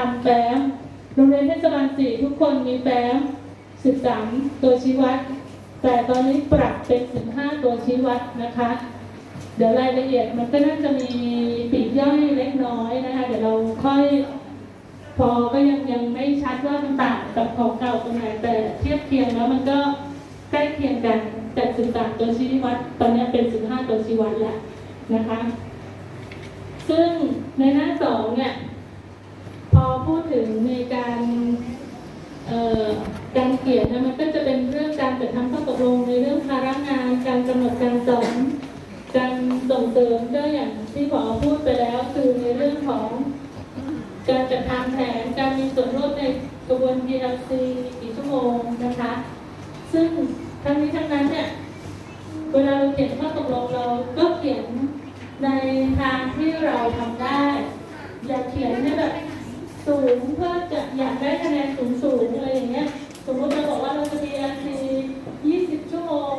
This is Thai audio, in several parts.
ทำแฟ้มโรงเรียนเทศบาลสี่ทุกคนมีแฟ้ม13ตัวชี้วัด แต่ตอนนี้ปรับเป็น15ตัวชี้วัดนะคะ เดี๋ยวรายละเอียดมันก็น่าจะมีปีกย่อยเล็กน้อยนะคะ เดี๋ยวเราค่อยพอก็ยังยังไม่ชัดว่ามันต่างกับของเก่าตรงไหนแต่เทียบเคียงแล้วมันก็ใกล้เคียงกันแต่13ตัวชี้วัด ตอนนี้เป็น15ตัวชี้วัดแล้วนะคะ ซึ่งในหน้าสองเนี่ย พูดถึงในการการเขียนนะมันก็จะเป็นเรื่องการจัดทำข้อตกลงในเรื่องภาระงาน การกำหนดการสอนการส่งเสริมก็อย่างที่ผอพูดไปแล้ว คือในเรื่องของการจัดทำแผนการมีส่วนร่วมในกระบวน PLC กี่ชั่วโมงนะคะ ซึ่งทั้งนี้ทั้งนั้นเนี่ยเวลาเราเขียนข้อตกลงเราก็เขียนในทางที่เราทำได้ อย่าเขียนให้แบบ สูงเพื่อจะอยากได้คะแนนสูงสูงๆอะไรอย่างเงี้ย สมมติเราบอกว่าเราจะ PLC 20 ชั่วโมง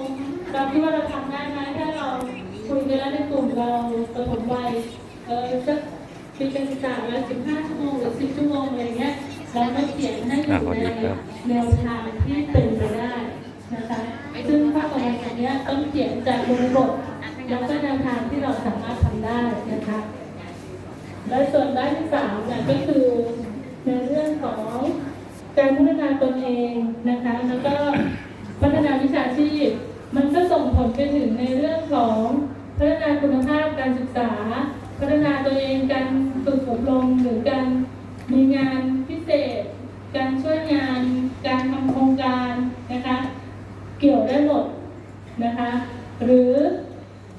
เราคิดว่าเราทำได้ไหมถ้าเราคุยกันแล้วในกลุ่มเราประถมวัยเออสักปีการศึกษาละ15 ชั่วโมงหรือ 10 ชั่วโมงอะไรเงี้ยเราไม่เขียนให้อยู่ในแนวทางที่เป็นไปได้นะคะซึ่งภาคตะวันออกเนี้ยต้องเขียนจากบริบทแล้วก็แนวทางที่เราสามารถทำได้นะคะและส่วนด้านที่สามเนี่ยก็คือในเรื่องของการ พัฒนาตนเองนะคะ แล้วก็พัฒนาวิชาชีพ มันก็ส่งผลไปถึงในเรื่องของพัฒนาคุณภาพการศึกษา พัฒนาตัวเองการฝึกอบรมหรือการมีงานพิเศษ การช่วยงาน การทำโครงการนะคะ เกี่ยวได้หมดนะคะ หรือ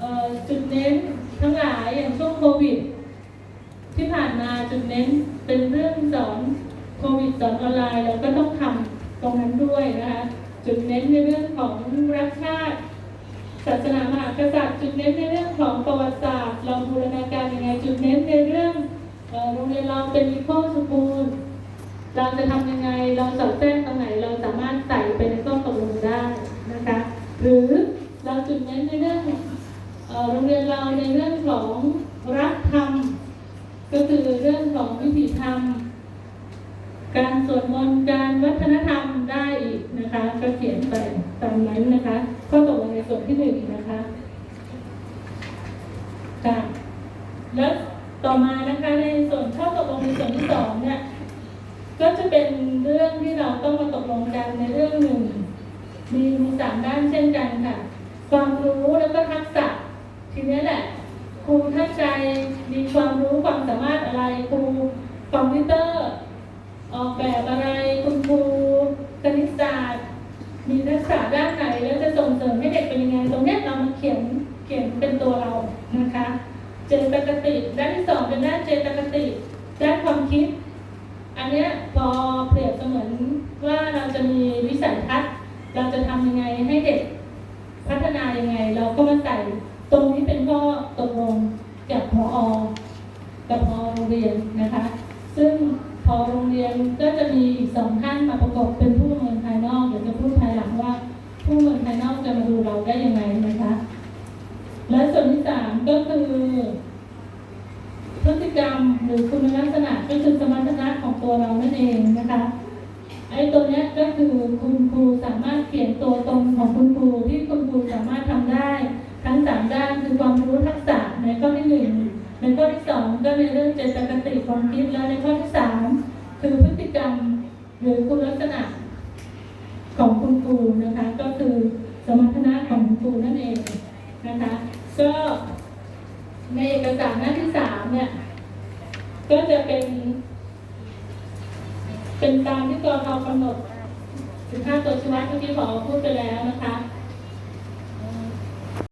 อจุดเน้นทั้งหลายอย่างช่วงโควิด ที่ผ่านมาจุดเน้นเป็นเรื่องสอน โควิดสอนออนไลน์เราก็ต้องทำตรงนั้นด้วยนะคะ จุดเน้นในเรื่องของรักชาติ ศาสนามหากษัตริย์ จุดเน้นในเรื่องของประวัติศาสตร์เราบูรณาการยังไง จุดเน้นในเรื่องโรงเรียนเราเป็นอีโคสกูลเราจะทำยังไง เราสอดแทรกตรงไหน เราสามารถใส่ไปในข้อตกลงได้นะคะ หรือเราจุดเน้นในเรื่องโรงเรียนเราในเรื่องของรักธรรม ก็คือเรื่องของวิถีธรรม การสวดมนต์การวัฒนธรรมได้อีกนะคะ ก็เขียนไปตามนั้นนะคะข้อตกลงในส่วนที่หนึ่งนะคะค่ะแล้วต่อมานะคะในส่วนข้อตกลงในส่วนที่สองเนี่ยก็จะเป็นเรื่องที่เราต้องมาตกลงกันในเรื่องหนึ่งมีมีสามด้านเช่นกันค่ะ ความรู้แล้วก็ทักษะทีนี้แหละครูท่านใดมีความรู้ความสามารถอะไรครูคอมพิวเตอร์ เจตคติ ด้านที่สองเป็นด้านเจตคติ ด้านความคิด อันเนี้ยพอเปรียบเสมือนว่าเราจะมีวิสัยทัศน์ เราจะทำยังไงให้เด็กพัฒนายังไง เราก็มาใส่ตรงนี้เป็นข้อตกลงกับพอกับพอ พฤติกรรมหรือคุณลักษณะก็คือสมรรถนะของตัวเรานั่นเองนะคะไอ้ตัวนี้ก็คือคุณครูสามารถเขียนตัวตนของคุณครูที่คุณครูสามารถทำได้ ทั้งสามด้านคือความรู้ทักษะในข้อที่หนึ่งในข้อที่สองก็ในเรื่องเจตคติความคิดแล้วในข้อที่สามคือพฤติกรรมหรือคุณลักษณะของคุณครูนะคะ ก็คือสมรรถนะของคุณครูนั่นเองนะคะก็ ในเอกสารหน้าที่สามเนี่ย ก็จะเป็น เป็นตามที่กรทกำหนด15ตัวชี้วัดเมื่อกี้ขอพูดไปแล้วนะคะ